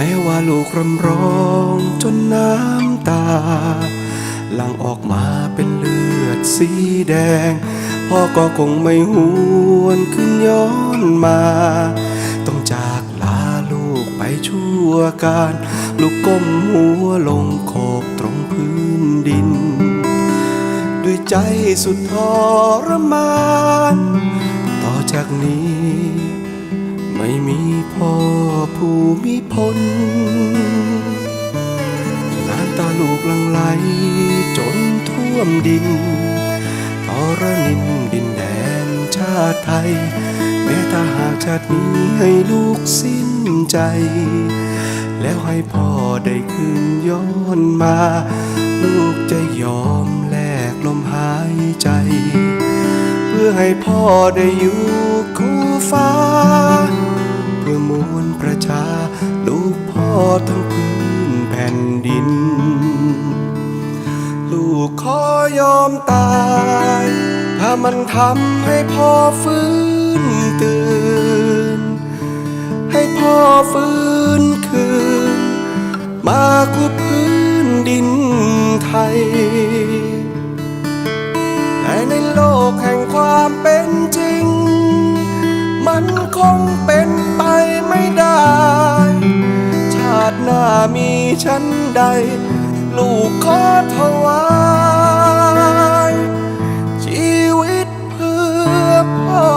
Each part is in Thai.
แม้ว่าลูกรำร้องจนน้ำตาหลั่งออกมาเป็นเลือดสีแดง พ่อก็คงไม่หวนขึ้นย้อนมา ต้องจากลาลูกไปชั่วการ ลูกก้มหัวลงโขกตรงพื้นดิน ด้วยใจสุดทรมาน ต่อจากนี้ ไม่มีพ่อผู้มี พลน้ำตาลูกลังไหลจนท่วมดินทรนินดินแดนชาติไทย แม้ถ้าหากชาตินี้ให้ลูกสิ้นใจ แล้วให้พ่อได้คืนย้อนมา ลูกจะยอมแลกลมหายใจ เพื่อให้พ่อได้อยู่คู่ฟ้า เพื่อมวล ทั้งพื้นแผ่นดิน ลูกขอยอมตาย ถ้ามันทำให้พ่อฟื้นตื่น ให้พ่อฟื้นคืน มาคู่พื้นดินไทยแต่ในโลกแห่งความเป็นจริง มันคงเป็นไปไม่ได้ ฉันใด ลูกขอถวายชีวิตเพื่อพ่อ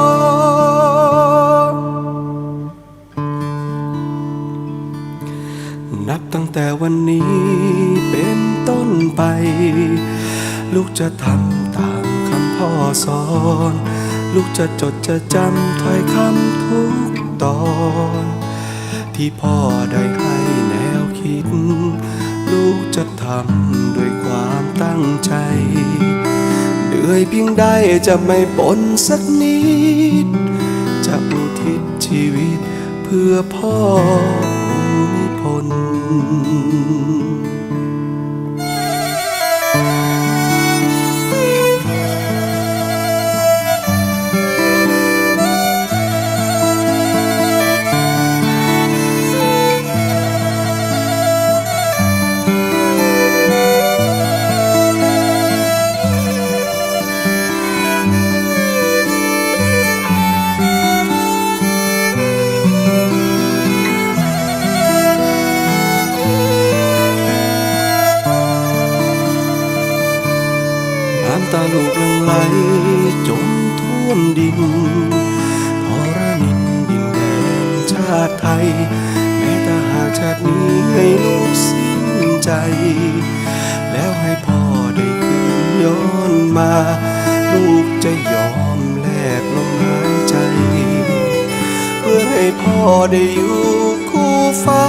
นับตั้งแต่วันนี้เป็นต้นไป ลูกจะทำตามคำพ่อสอน ลูกจะจดจะจำถ้อยคำทุกตอน ที่พ่อได้ให้ คิด ลูกจะทำด้วยความตั้งใจเหนื่อยเพียงใดจะไม่ปนสักนิด จะอุทิศชีวิตเพื่อพ่อภูมิพล จนท่วมดินทรนินดินแดนชาติไทย แม้ถ้าหากชาตินี้ให้ลูกสิ้นใจ แล้วให้พ่อได้คืนย้อนมา ลูกจะยอมแลกลมหายใจ เพื่อให้พ่อได้อยู่คู่ฟ้า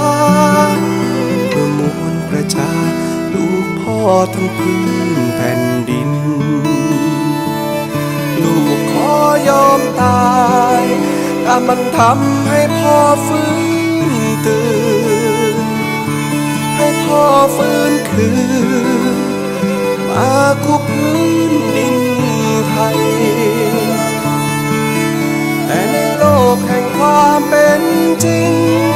เพื่อมวลประชาลูกพ่อทั้งพื้นแผ่นดิน มันทำให้พ่อฟื้นตื่น ให้พ่อฟื้นคืน มาคุบพื้นดินไทย แต่ในโลกแห่งความเป็นจริง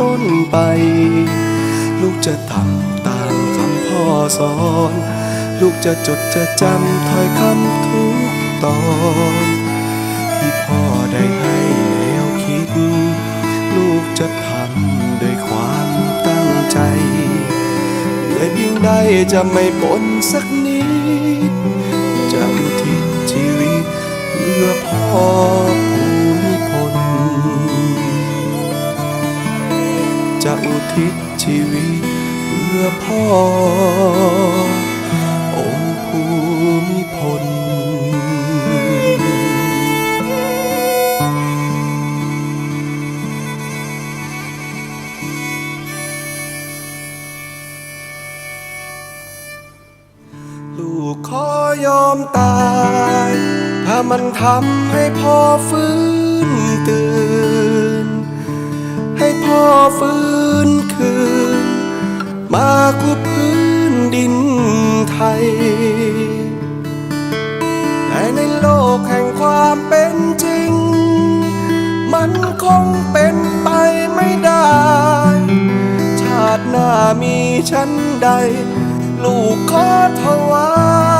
ต้นไป ลูกจะทำตามคำพ่อสอน ลูกจะจดจะจำถ้อยคำทุกตอน ที่พ่อได้ให้แนวคิด ลูกจะทำด้วยความตั้งใจเหนื่อยเพียงใดจะไม่ปนสักนิ พ่อ องค์ภูมิพล ลูกขอยอมตาย ถ้ามันทำให้พ่อฟื้นตื่น ให้พ่อฟื้นคืน มาคู่พื้นดินไทย แต่ในโลกแห่งความเป็นจริง มันคงเป็นไปไม่ได้ ชาติหน้ามีชั้นใด ลูกขอถวาย